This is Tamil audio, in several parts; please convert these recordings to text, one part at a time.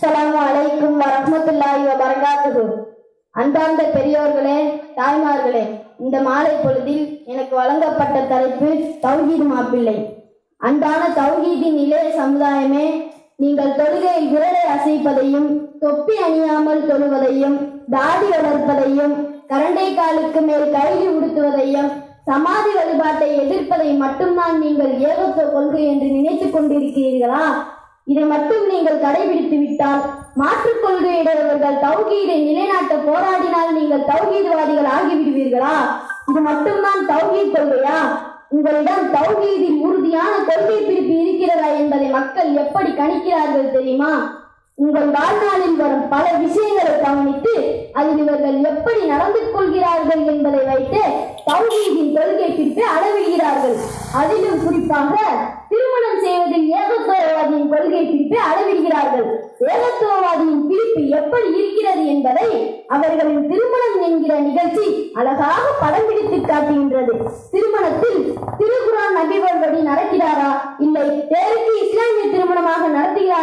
அஸ்ஸலாமு அலைக்கும் வரஹ்மத்துல்லாஹி வபரகாத்துஹு. அன்பார்ந்த பெரியோர்களே தாய்மார்களே இந்த மாலை பொழுதில் எனக்கு வழங்கப்பட்ட தலைப்பு தௌஹீத் மாப்பிள்ளை. அன்பான தௌஹீதின் இளைய சமுதாயமே நீங்கள் தொழுகையில் விரலை அசைப்பதையும் தொப்பி அணியாமல் தொழுவதையும் தாடி வளர்ப்பதையும் கரண்டை காலுக்கு மேல் கழுவி உடுத்துவதையும் சமாதி வழிபாட்டை எதிர்ப்பதை மட்டும்தான் நீங்கள் ஏகத்துவ கொள்கை என்று நினைத்துக் கொண்டிருக்கிறீர்களா? இதை மட்டும் நீங்கள் கடைபிடித்து விட்டால் மாற்றுக் கொள்கையிடவர்கள் தௌகீதை நிலைநாட்ட போராடினால் நீங்கள் தௌகீதவாதிகள் ஆகிவிடுவீர்களா? இது மட்டும்தான் தௌகீத் கொள்கையா? உங்களிடம் தௌகீதில் உறுதியான கொள்கை பிடிப்பு இருக்கிறதா என்பதை மக்கள் எப்படி கணிக்கிறார்கள் தெரியுமா? உங்கள் வாழ்நாளில் வரும் பல விஷயங்களை கவனித்து அதில் இவர்கள் எப்படி நடந்து கொள்கிறார்கள் என்பதை வைத்து தௌஹீதின் கொள்கை அளவிடுகிறார்கள். அதிலும் குறிப்பாக திருமணம் செய்வதில் ஏகத்துவவாதியின் கொள்கை பிடித்து அளவிடுகிறார்கள். ஏகத்துவவாதியின் பிடிப்பு எப்படி இருக்கிறது என்பதை அவர்களின் திருமணம் என்கிற நிகழ்ச்சி அழகாக படம் பிடித்து காட்டுகின்றது. திருமணத்தில் திருக்குரான் வழி நடக்கிறாரா? இல்லை பேருக்கு இஸ்லாமிய திருமணமாக நடத்துகிறார்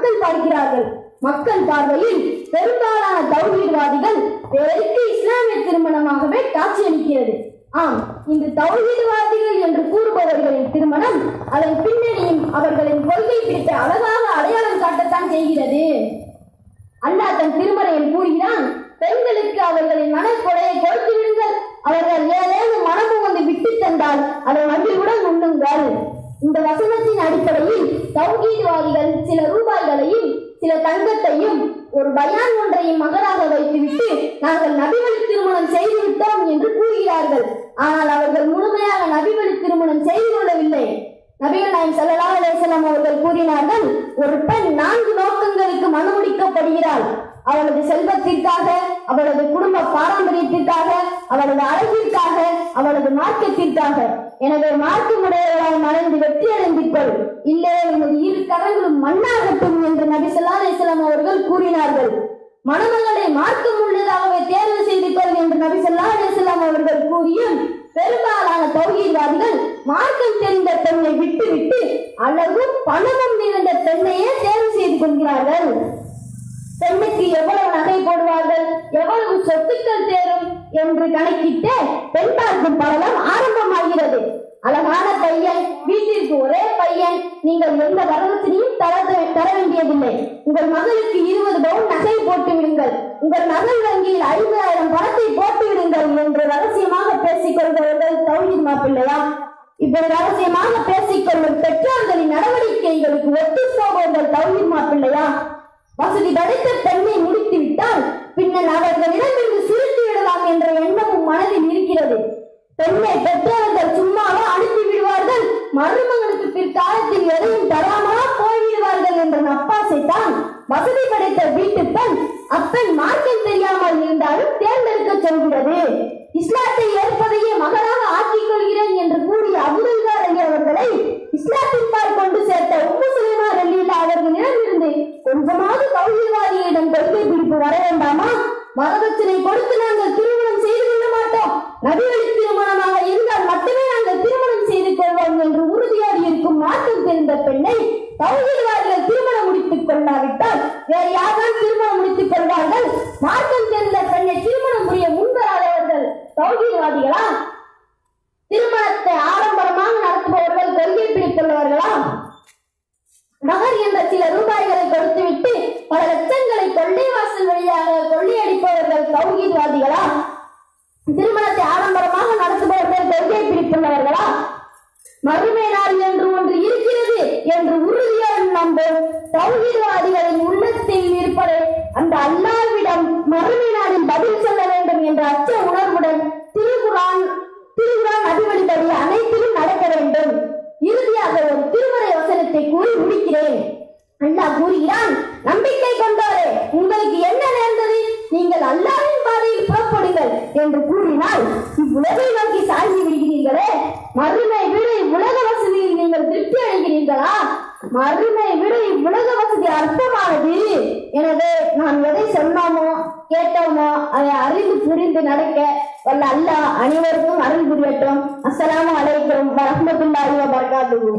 மக்கள் பார்க்கிறார்கள். மக்கள் பார்வையில் பெரும்பாலான தௌஹீத்வாதிகள் பேருக்கு இஸ்லாமிய திருமணமாகவே காட்சியளிக்கிறது ஆம் இந்த தௌஹீத்வாதிகள் என்று கூறுபவர்களின் திருமணம் அதன் பின்னணியும் அவர்களின் கொள்கை பிடித்த அழகாக அடையாளம் காட்டத்தான் செய்கிறது. அல்லாஹ் தன் திருமறையில் கூறுகிறான் பெண்களுக்கு அவர்களின் மனக்கொடையை கொடுத்து விடுங்கள். அவர்கள் ஏதேனும் மனமும் வந்து விட்டு தந்தால் அதை மகிழ்வுடன் உண்ணுங்கள். இந்த வசனத்தின் அடிப்படையில் தௌகீத்வாதிகள் சில ரூபாய்களையும் சில தங்கத்தையும் ஒரு பயான் ஒன்றையும் மகராக வைத்துவிட்டு நாங்கள் நபிவழி திருமணம் செய்து விட்டோம் என்று கூறுகிறார்கள். ஆனால் அவர்கள் முழுமையாக நபிவழி திருமணம் செய்து கொள்ளவில்லை நபிகள் நாயம் ஸல்லல்லாஹு அவர்கள் கூறினார்கள் ஒரு பெண் நான்கு நோக்கங்கள் அவளது செல்வத்திற்காக அவளது குடும்ப பாரம்பரியத்திற்காக அவளது அழகிற்காக அவளது மார்க்கத்திற்காக. எனவே மார்க்கமுடையவளாய் மறைந்து வெற்றி அடைந்திருப்பள் இல்லை உனது இரு கரங்களும் மண்ணாகட்டும் என்று நபி ஸல்லல்லாஹு அலைஹி அவர்கள் கூறினார்கள். மணமகளை மார்க்கம் உள்ளதாகவே தேர்வு செய்து கொள் என்று நபி ஸல்லல்லாஹு அலைஹி அவர்கள் கூறியும் பெரும்பாலான தௌஹீத்வாதிகள் மார்க்கம் தெரிந்த பெண்ணை விட்டுவிட்டு அழகும் பணமும் நிறைந்த பெண்ணையே தேர்வு செய்து கொள்கிறார்கள். பெண்ணுக்கு எவ்வளவு நகை போடுவார்கள்? எவ்வளவு சொத்துக்கள் தேரும்? என்று கணக்கிட்டு பெண் பார்க்கும் பலனம் ஆரம்பமாகிறது. அழகான பையன் வீட்டிற்கு ஒரே பையன். நீங்கள் எந்த வரதட்சணையும் தர தர வேண்டியதில்லை. உங்கள் மகளுக்கு இருபது பவுன் நகை போட்டு விடுங்கள். உங்கள் மகள் வங்கியில் ஐம்பதாயிரம் பணத்தை போட்டு விடுங்கள் என்று ரகசியமாக பேசிக் கொள்பவர்கள் தௌஹித் மாப்பிள்ளையா? இப்படி ரகசியமாக பேசிக் கொள்ளும் நடவடிக்கைகளுக்கு ஒத்து போபவர்கள் தௌஹீத் மாப்பிள்ளையா வசதி படைத்த பெண்ணை முடித்து விட்டால் பின்னர் அவர்களிடமிருந்து சுருட்டி விடலாம் என்ற எண்ணமும் மனதில் இருக்கிறது. பெண்ணை பெற்றவர்கள் சும்மாவா அனுப்பி விடுவார்கள்? மருமகனுக்கு பிற்காலத்தில் எதையும் தராமலா போய்விடுவார்கள் என்ற நப்பாசை தான் வசதி படைத்த வீட்டு பெண் அப்பெண் மார்க்கம் தெரியாமல் இருந்தாலும் தேர்ந்தெடுக்க சொல்கிறது. இஸ்லாத்தை ஏற்பதையே மகனாக ஆக்கிக் கொள்கிறேன் என்று கூறி வரதட்சணை கொடுத்து நாங்கள் திருமணம் செய்து கொள்ள மாட்டோம். நபிவழி திருமணமாக இருந்தால் மட்டுமே நாங்கள் திருமணம் செய்து கொள்வோம் என்று உறுதியாகி இருக்கும் மாற்றம் தெரிந்த பெண்ணை தௌஹீத்வாதிகள் திருமணம் முடித்துக் கொள்ளாவிட்டால் வேறு யார்தான் திருமணம் முடித்துக் கொள்வார்கள்? மாற்றம் தெரிந்த பெண்ணை திருமணம் புரிய முன்வராதவர்கள் தௌஹீத்வாதிகளா திருமணத்தை ஆடம்பரமாக நடத்துபவர்கள் கொள்கை பிடித்துள்ளவர்களா மகர் என்ற சில ரூபாய்களை கொடுத்துவிட்டு பல லட்சங்களை கொள்ளை வாசல் வழியாக கொள்ளையடிப்பவர்கள் தௌஹீத்வாதிகளா திருமணத்தை ஆடம்பரமாக நடத்துபவர்கள் கொள்கை பிடிப்புள்ளவர்களா மறுமை நாள் என்று ஒன்று இருக்கிறது என்று உறுதியாக நம்பும் தௌஹீத்வாதிகளின் உள்ளத்தில் இருப்பதை அந்த அல்லாவிடம் மறுமை நாளில் பதில் சொல்ல வேண்டும் என்ற அச்ச உணர்வுடன் திருக்குரான் திருக்குரான் அதிபதிப்படி அனைத்திலும் நடக்க வேண்டும். இறுதியாக ஒரு திருமறை வசனத்தை கூறி முடிக்கிறேன். அல்லாஹ் கூறுகிறான் நம்பிக்கை கொண்டவரே உங்களுக்கு என்ன நேர்ந்தது? நீங்கள் அல்லாவின் என்று கூறினால் இவ்வுலகை நோக்கி சாய்ந்து விடுகிறீர்களே மறுமை விட இவ்வுலக வசதியில் நீங்கள் திருப்தி அடைகிறீர்களா? மறுமை விட இவ்வுலக வசதி அற்பமானது. எனவே நாம் எதை சொன்னோமோ கேட்டோமோ அதை அறிந்து புரிந்து நடக்க வல்ல அல்லாஹ் அனைவருக்கும் அருள் புரியட்டும். அஸ்லாம் அலைக்கும் வரமத்துல்லாஹி வபரகாத்துஹு.